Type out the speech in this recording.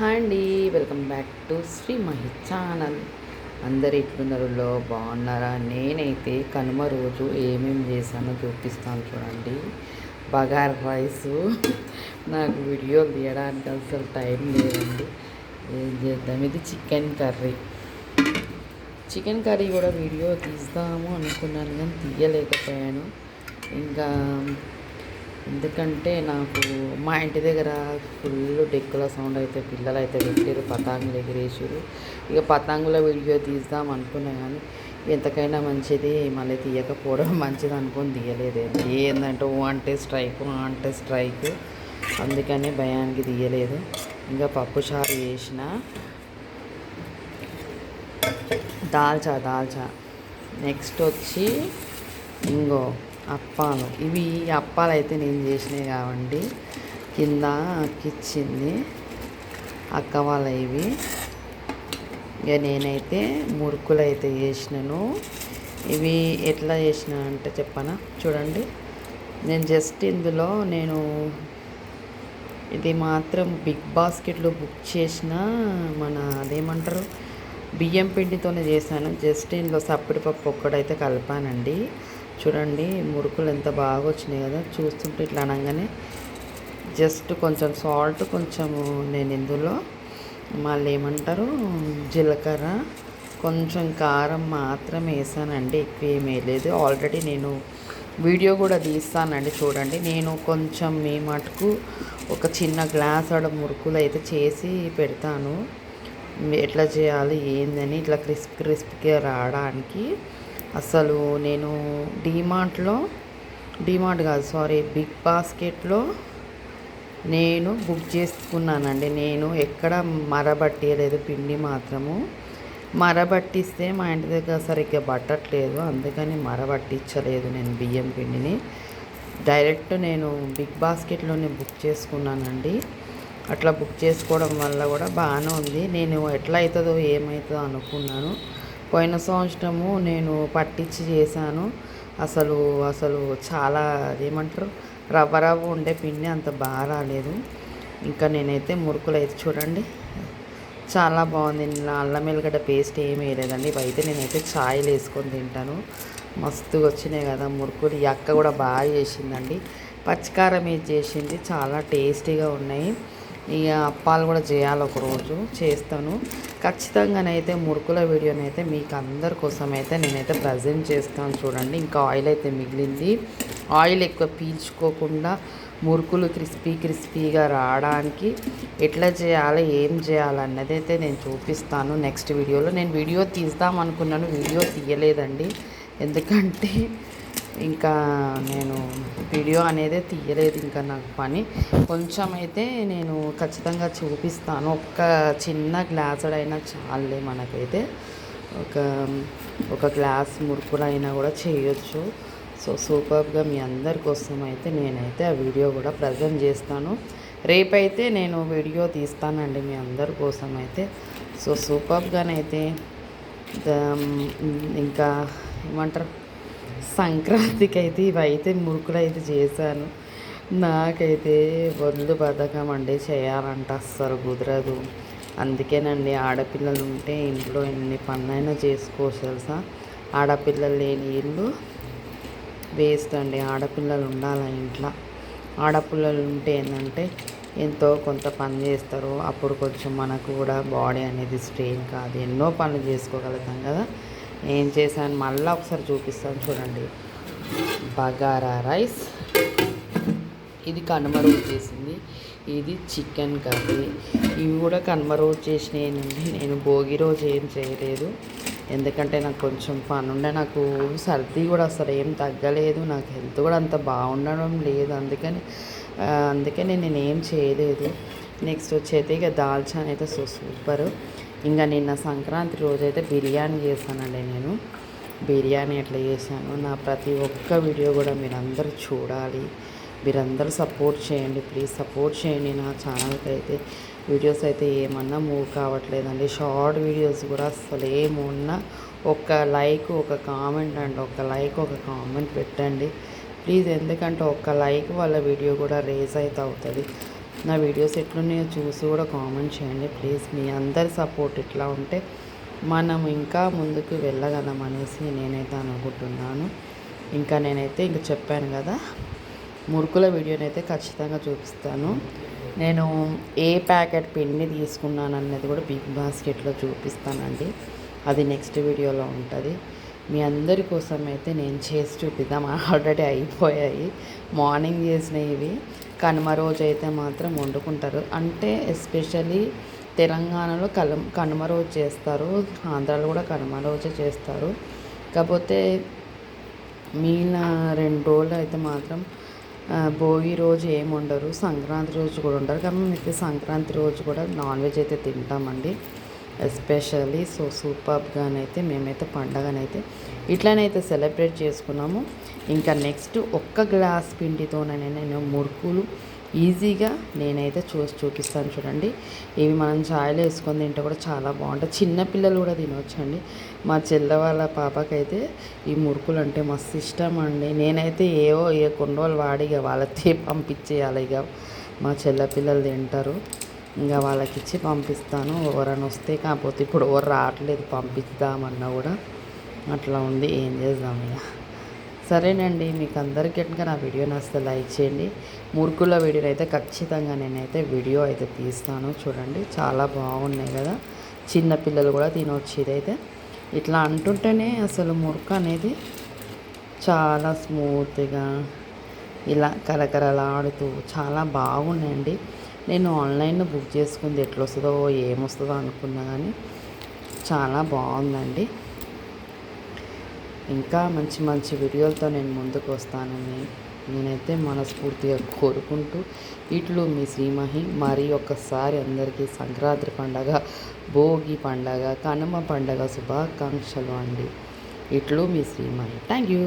Hi అండి welcome back to Shri Mahith channel. అందరు ఎట్లున్నారులో బాగున్నారా? నేనైతే కనుమ రోజు ఏమేమి చేశానో చూపిస్తాను చూడండి. బగార్ రైస్ నాకు వీడియో తీయడానికి అసలు టైం లేదండి. ఏం చేద్దాం? ఇది chicken curry. Chicken curry video video తీస్తాము అనుకున్నాను కానీ తీయలేకపోయాను. ఇంకా ఎందుకంటే నాకు మా ఇంటి దగ్గర ఫుల్ డెక్కుల సౌండ్ అయితే పిల్లలు అయితే పెట్టారు పతాంగులు ఎగిరేసారు ఇక పతాంగుల వీడియో తీద్దాం అనుకున్నా కానీ ఎంతకైనా మంచిది మళ్ళీ తీయకపోవడం మంచిది అనుకొని తీయలేదు. ఏంటంటే ఓ అంటే స్ట్రైక్ ఓ అంటే స్ట్రైక్. అందుకని భయానికి తీయలేదు. ఇంకా పప్పు చారు చేసిన. దాల్చా దాల్చా. నెక్స్ట్ వచ్చి ఇంగో అప్పాలు ఇవి అప్పాలు అయితే నేను చేసినవి కావండి. కింద అక్కిచ్చింది అక్క వాళ్ళ ఇవి ఇక నేనైతే మురుకులు అయితే చేసినాను. ఇవి ఎట్లా చేసిన అంటే చెప్పనా? చూడండి. నేను జస్ట్ ఇందులో నేను ఇది మాత్రం బిగ్ బాస్కెట్లో బుక్ చేసిన మన అదేమంటారు? బియ్యం పిండితోనే చేశాను. జస్ట్ ఇందులో సప్పటి పప్పు ఒక్కడైతే కలిపానండి. చూడండి మురుకులు ఎంత బాగా వచ్చినాయి కదా చూస్తుంటే ఇట్లా అనగానే. జస్ట్ కొంచెం సాల్ట్ కొంచెము నేను ఇందులో మళ్ళీ ఏమంటారు జీలకర్ర కొంచెం కారం మాత్రం వేసానండి ఎక్కువ ఏమీ లేదు. ఆల్రెడీ నేను వీడియో కూడా తీస్తానండి చూడండి. నేను కొంచెం మీ మటుకు ఒక చిన్న గ్లాస్ ఆడ మురుకులు అయితే చేసి పెడతాను. ఎట్లా చేయాలి ఏందని ఇట్లా క్రిస్ప్ క్రిస్ప్గా రావడానికి. అసలు నేను డీమార్ట్లో డీమార్ట్ కాదు సారీ బిగ్ బాస్కెట్లో నేను బుక్ చేసుకున్నానండి. నేను ఎక్కడ మరబట్టేయలేదు పిండి మాత్రము. మరబట్టిస్తే మా ఇంటి దగ్గర సరిగ్గా పట్టట్లేదు. అందుకని మరబట్టించలేదు నేను బియ్యం పిండిని. డైరెక్ట్ నేను బిగ్ బాస్కెట్లోనే బుక్ చేసుకున్నానండి. అట్లా బుక్ చేసుకోవడం వల్ల కూడా బాగానే ఉంది. నేను ఎట్లా అవుతుందో ఏమవుతుందో అనుకున్నాను. పోయిన సంవత్సరము నేను పట్టించి చేశాను. అసలు అసలు చాలా ఏమంటారు? రవ్వ రవ్వ ఉండే పిండి అంత బాగా రాలేదు. ఇంకా నేనైతే మురుకులు అయితే చూడండి. చాలా బాగుంది. నా అల్లం ఎల్లిగడ్డ పేస్ట్ ఏమీ వేయలేదండి. ఇవైతే నేనైతే ఛాయలు వేసుకొని తింటాను. మస్తుగా వచ్చినాయి కదా మురుకులు. ఈ అక్క కూడా బాగా చేసిందండి. పచ్చికారం వేసి చేసింది? చాలా టేస్టీగా ఉన్నాయి. ఇక అప్పాలు కూడా చేయాలి ఒకరోజు. చేస్తాను. ఖచ్చితంగానైతే మురుకుల వీడియోనైతే మీకు అందరి కోసం అయితే నేనైతే ప్రజెంట్ చేస్తాను చూడండి. ఇంకా ఆయిల్ అయితే మిగిలింది. ఆయిల్ ఎక్కువ పీల్చుకోకుండా మురుకులు క్రిస్పీ క్రిస్పీగా రావడానికి ఎట్లా చేయాలి ఏం చేయాలన్నది అయితే నేను చూపిస్తాను నెక్స్ట్ వీడియోలో. నేను వీడియో తీద్దాం అనుకున్నాను వీడియో తీయలేదండి. ఎందుకంటే ఇంకా నేను వీడియో అనేది తీయలేదు ఇంకా నాకు పని. కొంచెం అయితే నేను ఖచ్చితంగా చూపిస్తాను. ఒక్క చిన్న గ్లాసుడైనా అయినా చాలే మనకైతే. ఒక ఒక గ్లాస్ మురుకులైనా కూడా చేయొచ్చు. సో సూపర్గా మీ అందరి కోసం అయితే నేనైతే ఆ వీడియో కూడా ప్రజెంట్ చేస్తాను. రేపైతే నేను వీడియో తీస్తానండి మీ అందరి కోసం అయితే సో సూపర్గానైతే ఇంకా ఏమంటారు? సంక్రాంతికి అయితే ఇవైతే మురుకులు అయితే చేశాను. నాకైతే వదులు బతకం అండి చేయాలంటే అస్సలు కుదరదు. అందుకేనండి ఆడపిల్లలు ఉంటే ఇంట్లో ఎన్ని పనులైనా చేసుకోవచ్చు తెలుసా? ఆడపిల్లలు లేని ఇల్లు వేస్ట్ అండి. ఆడపిల్లలు ఉండాలి ఇంట్లో? ఆడపిల్లలు ఉంటే ఏంటంటే ఎంతో కొంత పని చేస్తారు. అప్పుడు కొంచెం మనకు కూడా బాడీ అనేది స్ట్రెయిన్ కాదు. ఎన్నో పనులు చేసుకోగలుగుతాం కదా? ఏం చేశాను? మళ్ళీ ఒకసారి చూపిస్తాను చూడండి. బగారా రైస్. ఇది కనుమ రోజు చేసింది. ఇది చికెన్ కర్రీ. ఇవి కూడా కనుమ రోజు చేసినాయండి నేను భోగి రోజు ఏం చేయలేదు. ఎందుకంటే నాకు కొంచెం పని ఉండే నాకు సర్ది కూడా అసలు ఏం తగ్గలేదు. నాకు హెల్త్ కూడా అంత బాగుండడం లేదు. అందుకని అందుకని నేను ఏం చేయలేదు. నెక్స్ట్ వచ్చేది ఇక దాల్చాన్ అయితే సో సూపర్. ఇంకా నిన్న సంక్రాంతి రోజు అయితే బిర్యానీ చేశానండి నేను. బిర్యానీ ఎట్లా చేశాను? నా ప్రతి ఒక్క వీడియో కూడా మీరందరూ చూడాలి. మీరందరూ సపోర్ట్ చేయండి. ప్లీజ్ సపోర్ట్ చేయండి నా ఛానల్కి అయితే వీడియోస్ అయితే ఏమన్నా మూవ్ కావట్లేదండి. షార్ట్ వీడియోస్ కూడా అసలు ఏమున్నా ఒక లైక్ ఒక కామెంట్ అండి ఒక లైక్ ఒక కామెంట్ పెట్టండి. ప్లీజ్ ఎందుకంటే ఒక లైక్ వాళ్ళ వీడియో కూడా రేజ్ అయితే అవుతుంది. నా వీడియోస్ ఎట్లున్నాయో చూసి కూడా కామెంట్ చేయండి. ప్లీజ్ మీ అందరి సపోర్ట్ ఇట్లా ఉంటే మనం ఇంకా ముందుకు వెళ్ళగలం అనేసి నేనైతే అనుకుంటున్నాను. ఇంకా నేనైతే ఇంక చెప్పాను కదా మురుకుల వీడియోనైతే ఖచ్చితంగా చూపిస్తాను. నేను ఏ ప్యాకెట్ పిండి తీసుకున్నాను అనేది కూడా బిగ్ బాస్కెట్లో చూపిస్తానండి. అది నెక్స్ట్ వీడియోలో ఉంటుంది. మీ అందరి కోసం అయితే నేను చేసి చూపిద్దాం. ఆల్రెడీ అయిపోయాయి. మార్నింగ్ చేసినవి. కనుమ రోజు అయితే మాత్రం వండుకుంటారు. అంటే ఎస్పెషల్లీ తెలంగాణలో కల కనుమ రోజు చేస్తారు. ఆంధ్రాలో కూడా కనుమ రోజే చేస్తారు. కాకపోతే మిగిలిన రెండు రోజులు అయితే మాత్రం భోగి రోజు ఏమి ఉండరు సంక్రాంతి రోజు కూడా ఉండరు కానీ అయితే సంక్రాంతి రోజు కూడా నాన్ వెజ్ అయితే తింటామండి. ఎస్పెషల్లీ సో సూపర్గానైతే మేమైతే పండగనైతే ఇట్లానైతే సెలబ్రేట్ చేసుకున్నాము. ఇంకా నెక్స్ట్ ఒక్క గ్లాస్ పిండితోనే నేను మురుకులు ఈజీగా నేనైతే చూసి చూపిస్తాను చూడండి. ఇవి మనం ఛాయలో వేసుకొని తింటే కూడా చాలా బాగుంటుంది చిన్నపిల్లలు కూడా తినవచ్చండి మా చెల్ల వాళ్ళ పాపకైతే ఈ మురుకులు అంటే మస్తు ఇష్టం అండి నేనైతే ఏవో ఏ కొన్ని రోజులు వాడి ఇక వాళ్ళకి పంపించేయాలి ఇక. మా చెల్ల పిల్లలు తింటారు. ఇంకా వాళ్ళకి ఇచ్చి పంపిస్తాను. ఎవరైనా వస్తే కాకపోతే ఇప్పుడు ఎవరు రావట్లేదు పంపిద్దామన్నా కూడా. అట్లా ఉంది. ఏం చేద్దాం ఇక. సరేనండి. మీకు అందరికీ కనుక నా వీడియో నచ్చితే లైక్ చేయండి. మురుకుల వీడియో అయితే ఖచ్చితంగా నేనైతే వీడియో అయితే తీస్తాను. చూడండి. చాలా బాగున్నాయి కదా. చిన్నపిల్లలు కూడా తినవచ్చు ఇదైతే. ఇట్లా అంటుంటేనే అసలు మురుకు అనేది చాలా స్మూత్గా ఇలా కరకరలాడుతూ చాలా బాగున్నాయండి. నేను ఆన్లైన్లో బుక్ చేసుకుంది ఎట్లా వస్తుందో ఏమొస్తుందో అనుకున్నా కానీ చాలా బాగుందండి. ఇంకా మంచి మంచి వీడియోలతో నేను ముందుకు వస్తానని నేనైతే మనస్ఫూర్తిగా కోరుకుంటూ ఇట్లు మీ శ్రీమహి మరి ఒక్కసారి అందరికీ సంక్రాంతి పండగ భోగి పండగ కనుమ పండగ శుభాకాంక్షలు అండి. ఇట్లు మీ శ్రీమహి. Thank you.